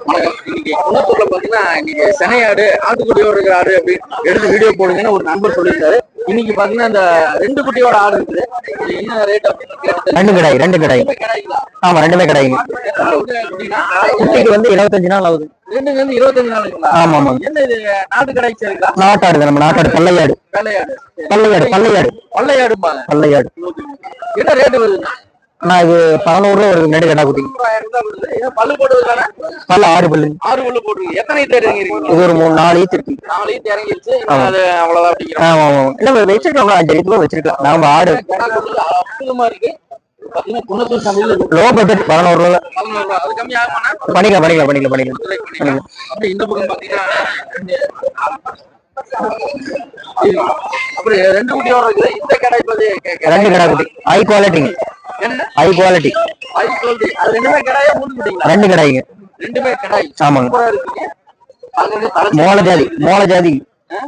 இன்னைக்கு குன்னத்தூர்ல பாத்தீங்கன்னா இன்னைக்கு செனையாடு ஆட்டுக்குட்டியோட இருக்கிற ஆடு எடுத்து வீடியோ போடுங்கன்னு ஒரு நண்பர் சொல்லியிருக்காரு. இன்னைக்கு பாத்தீங்கன்னா இந்த ரெண்டு குட்டியோட ஆடு இருக்குது. என்ன ரேட் அப்படின்னு ரெண்டு கடாய் ரெண்டு கடாய். ஆமா ரெண்டுமே கடாய்ங்க குட்டிக்கு வந்து இருபத்தஞ்சு நாள் ஆகுது. ரெண்டுங்க வந்து இருபத்தஞ்சு நாளுங்களா ஆமா ஆமா. என்ன இது நாட்டு கடை சரிங்களா? நாட்டாடு நம்ம நாட்டாடு பல்லையாடு. வெள்ளையாடு பல்லையாடு பல்லையாடு. பள்ளையாடும்பாங்க பல்லையாடு. என்ன ரேட் வருது ஆனா இது பதினோரு ரூபா வருது ரெண்டு கடா குட்டி. நூறாயிரம் ரூபாய் வருது. ஏன் பல்லு போடுவதுதானே பல்ல ஆறு பல்லு. ஆறு பல்லு போட்டுருக்கு. எத்தனை ஈத்து இது ஒரு மூணு நாலு ஈத்து இருக்கு. நாலு ஈத்து இறங்கிருச்சு. அது அவ்வளவுதான் அப்படிங்கிற ஆமா ஆமா இல்ல வச்சிருக்கலாம் அஞ்சு ஈத்து வச்சிருக்கலாம். நாம ஆடு. அற்புதமா இருக்கு. லோ பட்ஜெட் பதினோரு ரூபா? பண்ணிக்கலாம் பண்ணிக்கலாம் பண்ணிக்கலாம் பண்ணிக்கலாம். இந்த பக்கம் பாத்தீங்கன்னா ரெண்டு குட்டியோட இருக்குது. இந்த கடை ஹை குவாலிட்டிங்க என்ன? High quality quality. அது ரெண்டுமே கடாயா, மூணு குட்டிங்களா? ரெண்டு கடாய்ங்க ரெண்டுமே கடாய். ஆமாங்க. மோள ஜாதி மோள ஜாதி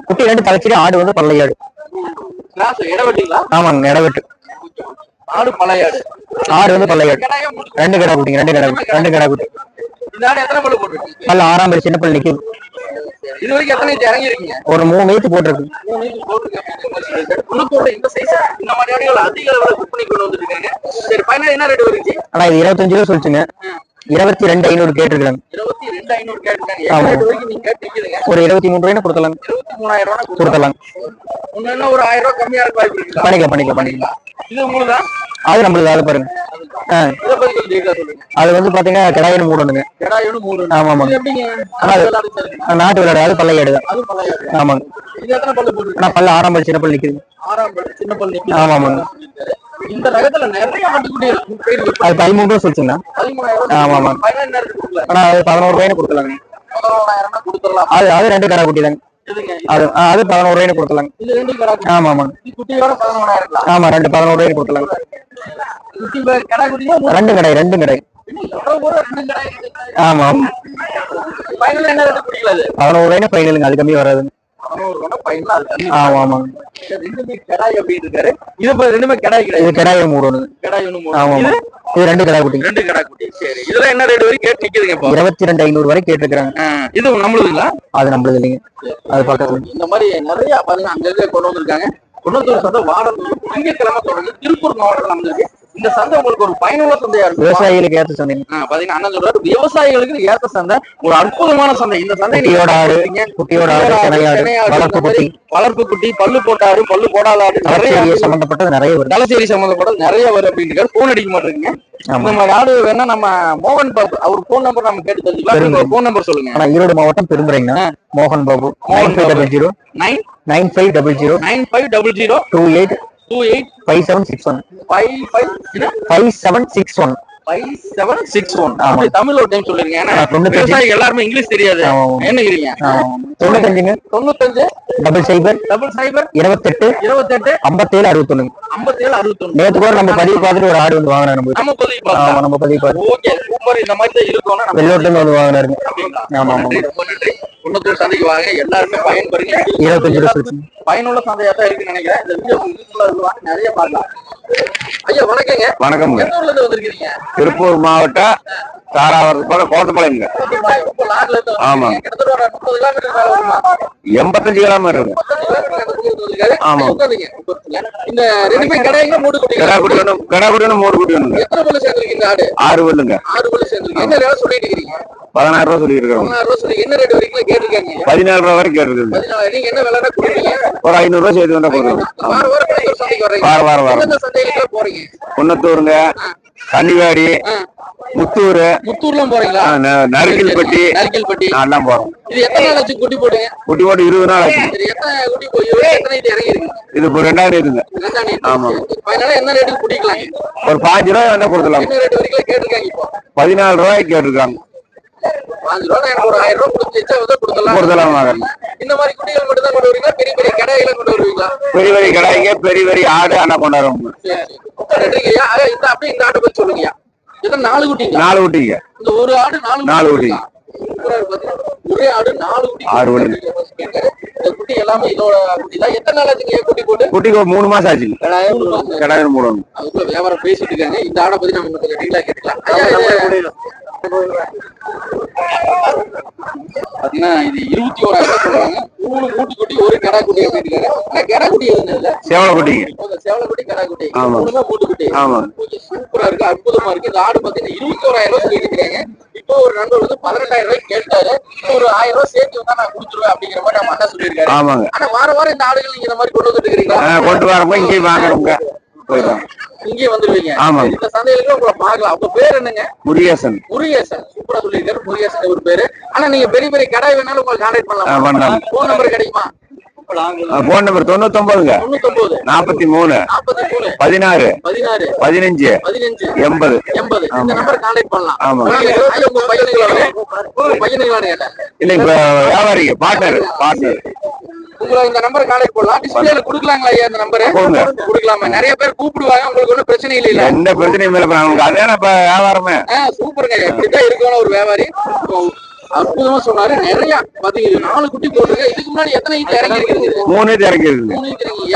குட்டி ரெண்டு தலைச்சிட்டு ஆடு வந்து கிராஸ் இடவெட்டிங்களா? ஆமாங்க இடவெட்டு ஆடு பழையாடு. ஆடு வந்து குட்டி. ரெண்டு கடா குட்டிங்க ரெண்டு கடா ரெண்டு கடா குட்டி இந்த ஆடு எத்தனை பல்லு ஆறாம் பேர் சின்ன பல்லு நிக்குது இது வரைக்கும் எத்தனை ஈத்து இறங்கியிருக்கீங்க? ஒரு மூணு ஈத்து போட்டிருக்கு. மூணு ஈத்து போட்டிருக்கு. குன்னத்தூர்ல இந்த size, இந்த மாதிரி ஆடுகள் அதிக அளவுல விற்பனை கொண்டு வந்துருக்காங்க. சரி, final என்ன ரேட் வருச்சு? ஆனா இது இருபத்தஞ்சு ரூபா சொல்லிச்சுங்க. இருபத்தி ரெண்டு ஐநூறு கேட்டிருக்காங்க. இருபத்தி ரெண்டு ஐநூறு கேட்டுருக்காங்க. ஒரு இருபத்தி மூணு ரூபாய் கொடுத்தலாம் இருபத்தி மூணாயிரம் ரூபாய் கொடுத்து கொடுத்தலாம் ஒரு ஆயிரம் ரூபாய் கம்மியா இருக்க பண்ணிக்கலாம் பண்ணிக்கலாம் பண்ணிக்கலாம். இது அது நம்மளுக்கு அது பாருங்க. அது வந்து பாத்தீங்கன்னா கடாயின்னு மூடணுங்க. ஆமா ஆமா. இது எப்படிங்க? ஆனா அது- விளையாடு சரிங்க. ஆ, நாட்டு விளையாடு அது பல்லையாடு தான் ஆமாங்க. ஆனா பல்ல ஆறாம் பேர் சின்ன பல்லு நிக்குது ஆமா, ஆமாங்க. இந்த ரகத்துல நிறைய. அது பதிமூணு ரூபா சொல்லிச்சுங்க. பதிமூணாயிரம் ஆமா, ஆமா. ஆனா அது பதினோரு ரூபாய்னு கொடுத்துடலாம்? அது அது ரெண்டு கடா குட்டி தாங்க அது அது பதினோரு ரூபாய்னு கொடுத்தலாங்க. ஆமா ஆமாங்க ஆமா ரெண்டு பதினோரு கொடுத்தலாங்க ரெண்டு கடை ரெண்டு கடை. ஆமா ஆமா. பதினோரு ரூபாய்னா ஃபைனலுங்க அது கம்மி வராதுங்க. ஆமா ஆமாங்க இது ரெண்டுமே கடாய் இது கிடையாது. கடாயை மூடணும் கடாய் மூணு. ஆமா இது ரெண்டு கடா குட்டி. ரெண்டு கடா குட்டி. சரி. இதுல என்ன ரேட் வரைக்கும் கேட்டு நிக்குதுங்க இப்போ? இருபத்தி ரெண்டு ஐநூறு வரை கேட்டிருக்காங்க இது நம்மளுதுங்களா? அது நம்மளுது இல்லைங்க. அது பக்கத்துல. இந்த மாதிரி நிறைய பாருங்க அங்கங்க கொண்டு வந்திருக்காங்க. குன்னத்தூர் சந்தை வாடகை திங்கட்கிழமை தொடர்ந்து திருப்பூர் மாவட்டத்தில் அமைஞ்சிருக்கு இந்த சந்தை உங்களுக்கு ஒரு பயனுள்ள சந்தையா இருக்கும். விவசாயிகளுக்கு ஏற்ற சந்தை. பாத்தீங்கன்னா அண்ணன் சொல்றாரு விவசாயிகளுக்கு ஏத்த சந்தை ஒரு அற்புதமான சந்தை. இந்த சந்தை நீங்க குட்டியோட வளர்ப்பு குட்டி. வளர்ப்பு குட்டி பல்லு போட்ட ஆடு பல்லு போடாத ஆடு நிறைய சம்பந்தப்பட்டது நிறைய வருது தலசேரி சம்பந்தப்பட்ட நிறைய வரும் அப்படின்னு போன் அடிக்க மாட்டேங்க நம்ம ஆடு வேணா நம்ம மோகன் பாபு அவர் போன் நம்பர் நம்ம கேட்டு தெரிஞ்சுக்கலாம். போன் நம்பர் சொல்லுங்க. ஈரோடு மாவட்டம் பெருந்துறைங்கண்ணா மோகன் Babu five double zero nine nine five double zero nine five double zero two eight two eight five seven six one five five five seven six one five seven six one. Tamil ஒரு time சொல்லிருங்க. ஏன்னா. விவசாயிகள் எல்லாருமே English தெரியாது. என்னங்கிறீங்க தொண்ணூத்தஞ்சுங்க தொண்ணூத்தஞ்சு double சைபர் double சைபர் இருபத்தெட்டு. இருபத்தெட்டு. ஐம்பத்தேழு அறுபத்தொன்னு. ஐம்பத்தேழு அறுபத்தொன்னு. நேற்று கூட நம்ம பதிவு பார்த்துட்டு ஒரு ஆடு வந்து வாங்கினாரு நம்ம பதிவு பார்த்தோம் நம்ம பதிவு பார்த்து. ஓகே இந்த மாதிரி தான் இருக்கணும் நம்ம வெள்ளோட்டுல இருந்து வந்து வாங்கினாருங்க? ஆமா, ஆமா. குன்னத்தூர் சந்தைக்கு வாங்க எல்லாருமே இருபத்தஞ்சு சொல்லுங்க. பயனுள்ள சந்தையா தான் இருக்குன்னு நினைக்கிறேன். இந்த வீடியோ நிறைய பார்க்கலாம். ஐயா வணக்கங்க. வந்திருக்கீங்க? திருப்பூர் மாவட்டம் தாராவரத்து பக்கம் கோத்தப்பாளையங்க ரொம்ப லாட்ல இருந்து ஆமாங்க. வந்திருக்கீங்க. கிட்டத்தட்ட ஒரு முப்பது கிலோமீட்டர் மேல வருமா? எண்பத்தஞ்சு கிலோமீட்டர் இருக்கு இந்த ரெண்டுமே கடைங்க மூடு கடா குட்டிங்க குட்டி ஒன்று கடா குட்டி ஒன்று மூணு குட்டி ஒன்றுங்க எத்தனை பல்லு சேர்ந்துருக்கீங்க ஆடு? ஆறு பல்லுங்க ஆறு பல்லு என்ன ரேட் சொல்லிட்டு இருக்கீங்க பதினாறு ரூபா சொல்லியிருக்கிறோம் பதினாறு ரூபா சொல்லி என்ன ரேட் வரைக்கும் கேட்டிருக்காங்க? பதினாலு ரூபா வரைக்கும் கேட்டுருக்குங்க நீங்க என்ன விலைனா கொடுப்பீங்க? ஒரு ஐநூறு ரூபா சேர்த்து வந்தா போதும். வார வாரம் வாரம் போறீங்க? குன்னத்தூருங்க. கன்னிவாடி. முத்தூர் முத்தூர்லாம் போறீங்களா? நரிக்கல்பட்டி நரிக்கல்பட்டி எல்லாம் போறோம். இது எத்தனை நாள் ஆச்சு குட்டி போடுங்க குட்டி போட்டு இருபது நாள் ஆச்சு. குட்டி போய் எத்தனை இது இறங்கி இருக்கு இது இப்போ ரெண்டாயிரம் இருக்குங்க. ஆமா. அதனால என்ன ரேட்டுக்கு குடிக்கலாம்? ஒரு பாஞ்சு ரூபாய் வேணா இப்போ? பதினாலு ரூபாய்க்கு கேட்டிருக்காங்க. பாஞ்சு ரூபா எனக்கு ஒரு ஆயிரம் ரூபாய் வச்சா வந்து கொடுத்துடலாம். கொடுத்துலாம் வாங்க. இந்த மாதிரி குட்டிகள் மட்டும் தான் கொண்டு வருவீங்களா? பெரிய பெரிய கடைகளை கொண்டு வருவீங்களா? பெரிய பெரிய கடாய்ங்க பெரிய பெரிய ஆடு ஆனா சரி நன்றிங்கய்யா இந்த அப்படியே இந்த ஆட்டை பத்தி சொல்லுங்கய்யா. இது நாலு குட்டிங்க. நாலு குட்டிங்க. இந்த ஒரு ஆடு நாலு நாலு குட்டி குட்டி. ஒரே ஆடு நாலு குட்டி ஆறு குட்டி. குட்டி எல்லாமே இதோட குட்டி தான் எத்தனை நாள் ஆச்சுங்க குட்டி போட்டு குட்டிக்கு ஒரு மூணு மாசம் ஆச்சு. மூணு மாசம். கிடாயிரம் மூடணும். அதுக்குள்ள வியாபாரம் பேசிட்டு இருக்காங்க இந்த ஆடை பத்தி நம்ம இன்னும் கொஞ்சம் டீலா கேட்டுக்கலாம் ஐயா, இது- பாத்தீங்கன்னா இது இருபத்தி ஓராயிரம் சொல்றாங்க. மூணு மூட்டு குட்டி ஒரு கடா குட்டி அப்படின்னு ஆனா கடா குட்டி எதுவும் இல்ல. சேவலை குட்டிங்க சேவல குட்டி கடா குட்டி. மூட்டு குட்டி. ஆமா. சூப்பரா இருக்கு அற்புதமா இருக்கு. இந்த ஆடு பாத்தீங்கன்னா இருபத்தி ஓராயிரம் ரூபாய் சொல்லிட்டு இருக்காங்க இப்போ ஒரு நண்பர் வந்து பதினெட்டாயிரம் ரூபாய் கேட்டாரு. ஒரு ஆயிரம் ரூபாய் சேர்த்து வந்தா நான் கொடுத்துருவேன் அப்படிங்கிற மாதிரி நம்ம அண்ணா சொல்லியிருக்காரு. ஆமாங்க. ஆனா வார வாரம் இந்த ஆடுகள் நீங்க இந்த மாதிரி கொண்டு வந்துட்டு இருக்கீங்களா கொண்டு வரப்போ இங்கேயும் வாங்கணுங்க போயிடும் இங்கேயே வந்துருவீங்க. ஆமாங்க. இந்த சந்தையில உங்களை பார்க்கலாம். உங்க பேர் என்னங்க? முருகேசன். முருகேசன். சூப்பரா சொல்லியிருக்காரு. முருகேசன் ஒரு பேரு. ஆனா நீங்க பெரிய பெரிய கடை வேணாலும் உங்களுக்கு கான்டாக்ட் பண்ணலாம். போன் நம்பர் கிடைக்குமா? போன் நம்பர் தொண்ணூத்தொன்பதுங்க தொண்ணூத்தொன்பது நாற்பத்தி மூணு பதினாறு. பதினஞ்சு. எண்பது. இல்ல இப்ப வியாபாரிங்க பார்ட்னர் பார்ட்னர் உங்களை இந்த நம்பர் கான்டாக்ட் பண்ணலாம். டிஸ்பிளேல குடுக்கலாங்களா ஐயா இந்த நம்பர். குடுக்கலாமா. நிறைய பேர் கூப்பிடுவாங்க. உங்களுக்கு ஒன்றும் பிரச்சனை இல்லை எந்த பிரச்சனையும் இல்லை நமக்கு அதான இப்ப வியாபாரமே. சூப்பருங்க. இப்படிதான் இருக்கணும் ஒரு வியாபாரி. அற்புதமா சொன்னாரு நிறைய பாத்தீங்க நாலு குட்டி போட்டுருக்கு. இதுக்கு முன்னாடி எத்தனை ஈட்டு இறங்கி இருக்குது? மூணு ஈட்டு இறங்கி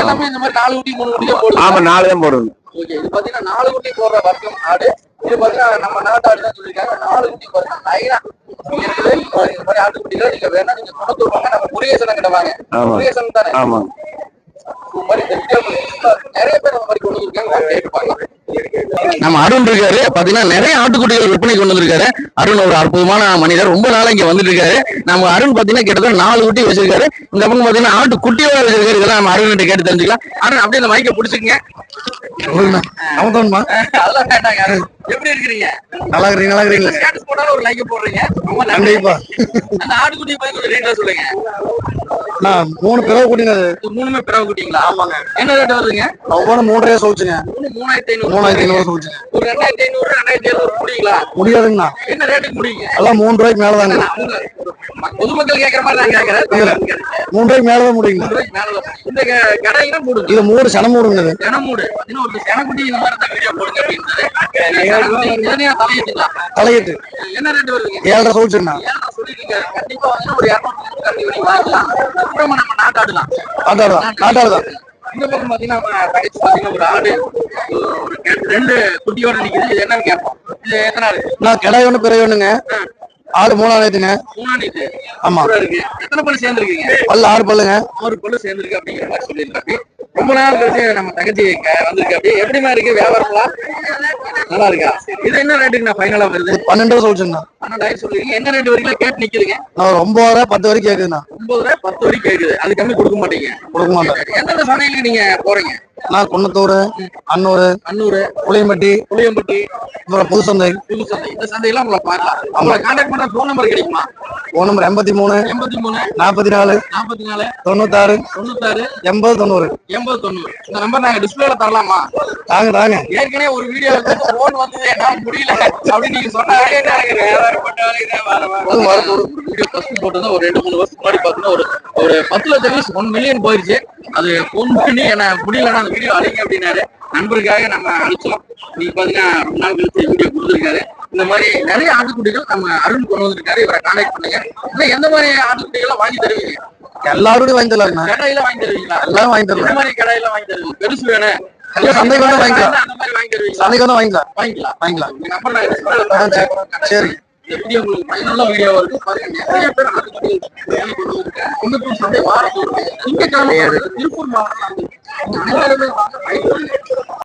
எல்லாமே இந்த மாதிரி நாலு குட்டி மூணு குட்டியே போடுது. ஆமா நாலு தான் போடுங்க ஓகே இது பாத்தீங்கன்னா நாலு குட்டி போடுற வர்க்கம் ஆடு. இது பாத்தீங்கன்னா நம்ம நாட்டாடு தான் சொல்லியிருக்காங்க. நாலு குட்டி பாருங்க. நைனா இருக்குது. இந்த மாதிரி ஆட்டு குட்டிகள். நீங்க வேணா நீங்க வாங்க. நம்ம முருகேசன் கிட்ட வாங்க. முருகேசன் தானே? ஆமா. இந்த மாதிரி இந்த நிறைய பேர் அந்த மாதிரி கொண்டு வந்திருக்காங்க. கேட்டு நம்ம அருண் இருக்காரு. பாத்தீங்கன்னா நிறைய ஆட்டுக்குட்டிகள் விற்பனை கொண்டு வந்திருக்காரு. அருண் ஒரு அற்புதமான மனிதர். ரொம்ப நாளா இங்க வந்துட்டு இருக்காரு. நம்ம அருண் பாத்தீங்கன்னா கிட்டத்தட்ட நாலு குட்டி வச்சிருக்காரு. இந்த பக்கம் பாத்தீங்கன்னா ஆட்டு குட்டியோட இதெல்லாம் நம்ம கிட்ட கேட்டு தெரிஞ்சுக்கலாம். அருண் அப்படியே இந்த மைக்க பிடிச்சிக்கங்க. அதெல்லாம் வேண்டாங்க. எப்படி இருக்கிறீங்க? நல்லா இருக்கிறீங்க நல்லா இருக்கிறீங்களா? ஸ்டேட்டஸ் போட்டாலும் ஒரு லைக் போடுறீங்க. கண்டிப்பா. அந்த ஆட்டுக்குட்டி பத்தி கொஞ்சம் ரேட்டா சொல்லுங்க. மூணு இது மூணுமே பிறகு குட்டிங்களா? ஆமாங்க. என்ன ரேட் வருதுங்க? ஒவ்வொன்று மூன்றரையா சொல்லிச்சுங்க. மூணு மூணாயிரத்தி ஐநூறு. மூணாயிரத்தி ஐநூறு சொல்லிச்சுங்க. ஒரு ரெண்டாயிரத்தி ஐநூறு ரெண்டாயிரத்தி எழுநூறு முடியுங்களா முடியாதுங்கண்ணா. என்ன ரேட்டுக்கு முடியுங்க? எல்லாம் மூணு ரூபாய்க்கு மேல தாங்க அவங்க ம- பொதுமக்கள் கேக்குற மாதிரி நான் கேக்குறேன் மூணு ரூபாய்க்கு மேல தான் முடியுங்க. இந்த கடையில மூடுங்க இது மூணு சனம் மூடுங்க தினம் மூடு இன்னும் ஒரு செனக்குட்டி இந்த மாதிரி வீடியோ போடுங்க தலையிட்டுக்கலாம் தலையிட்டு. என்ன ரேட் வருதுங்க ஏழரை சொல்லிருக்கீங்க கண்டிப்பா வந்து ஒரு இரநூறு வாங்கலாம். அப்புறமா நம்ம நாட்டாடுலாம் இந்த பக்கம் பாத்தீங்கன்னா கடைசி பாத்தீங்கன்னா ஒரு ஆடு ரெண்டு குட்டியோட நிக்குது. என்னன்னு கேட்போம். இது எத்தனை ஆடு? நான் கிடாய் ஒண்ணு பிறகு ஒண்ணுங்க. ஆடு மூணாயிரத்துங்க மூணாம் இது ஆமா. சூப்பரா இருக்கு? எத்தனை பல்லு சேர்ந்துருக்கீங்க? பல்லு ஆறு பல்லுங்க. ஒரு பல்லு சேர்ந்துருக்கு அப்படிங்கிற மாதிரி சொல்லியிருக்காங்க ரொம்ப நாள் கழிச்சு நம்ம தங்கச்சி வந்திருக்கு அப்படி எப்படிமா இருக்கு? வியாபாரம்லாம்? நல்லா இருக்கா? இது என்ன ரேட்டுக்கு நான் ஃபைனலா வருது? பன்னெண்டு ரூபா சொல்லிச்சுங்கண்ணா. பன்னெண்டாயிரம் சொல்றீங்க என்ன ரேட் வரைக்கும் கேட்டு நிக்குதுங்க? நான் ஒன்பது பத்து வரைக்கும் கேக்குதுண்ணா. ஒன்பது ரூபாய் பத்து வரைக்கும் கேக்குது. அது கம்மி கொடுக்க மாட்டீங்க. கொடுக்க மாட்டேன். எந்தெந்த சந்தைகளுக்கு நீங்க போறீங்க? நான் குன்னத்தூர் அன்னூர் அன்னூர் புளியம்பட்டி புளியம்பட்டி அப்புறம் புதுசந்தை. புது சந்தை இந்த சந்தையெல்லாம் உங்களை பார்க்கலாம். உங்களை கான்டாக்ட் பண்ற ஃபோன் நம்பர் கிடைக்குமா? ஃபோன் நம்பர் எண்பத்தி மூணு எண்பத்தி மூணு நாற்பத்தி நாலு நாற்பத்தி நாலு தொண்ணூத்தாறு தொண்ணூத்தாறு எண்பது தொண்ணூறு எண்பது தொண்ணூறு இந்த நம்பர் நாங்க டிஸ்பிளேல தரலாமா? தாங்க தாங்க. ஏற்கனவே ஒரு வீடியோ போன் வந்தது என்னால முடியல. அப்படின்னு நீங்க சொன்னாலே ஒரு வீடியோ ஃபர்ஸ்ட் போட்டது ஒரு ரெண்டு மூணு வருஷம் முன்னாடி பாத்தீங்கன்னா ஒரு ஒரு பத்து லட்சம் ஒன் மில்லியன் போயிருச்சு. அது போன் பண்ணி என்ன முடியலன்னா அந்த வீடியோ அழிங்க அப்படின்னாரு. நண்பருக்காக நம்ம அழிச்சோம். நீங்க பாத்தீங்கன்னா ரொம்ப நாள் கழிச்சு வீடியோ கொடுத்துருக்காரு. இந்த மாதிரி நிறைய ஆட்டுக்குட்டிகள் நம்ம அருண் கொண்டு வந்திருக்காரு. இவரை கான்டாக்ட் பண்ணுங்க. இன்னும் எந்த மாதிரி ஆட்டுக்குட்டிகள் வாங்கி தருவீங்க? எல்லாரோடையும் வாங்கி தரலாங்கண்ணா. கடையில வாங்கி தருவீங்களா? எல்லாம் வாங்கி தரலாம். எந்த மாதிரி கடையில வாங்கி தருவீங்க? பெருசு வேணும் இல்ல, சந்தைக்கு வந்து வாங்கிக்கலாம். சந்தைக்கு வந்து வாங்கிக்கலாம். வாங்கிக்கலாம். வாங்கிக்கலாம். சரி. தரேன். வீடியோ உங்களுக்கு பயனுள்ள வீடியோ இருக்கு பாருங்க. நிறைய பேர் ஆட்டுக்குட்டி சந்தை திருப்பூர் மாவட்டம் அனைவருமே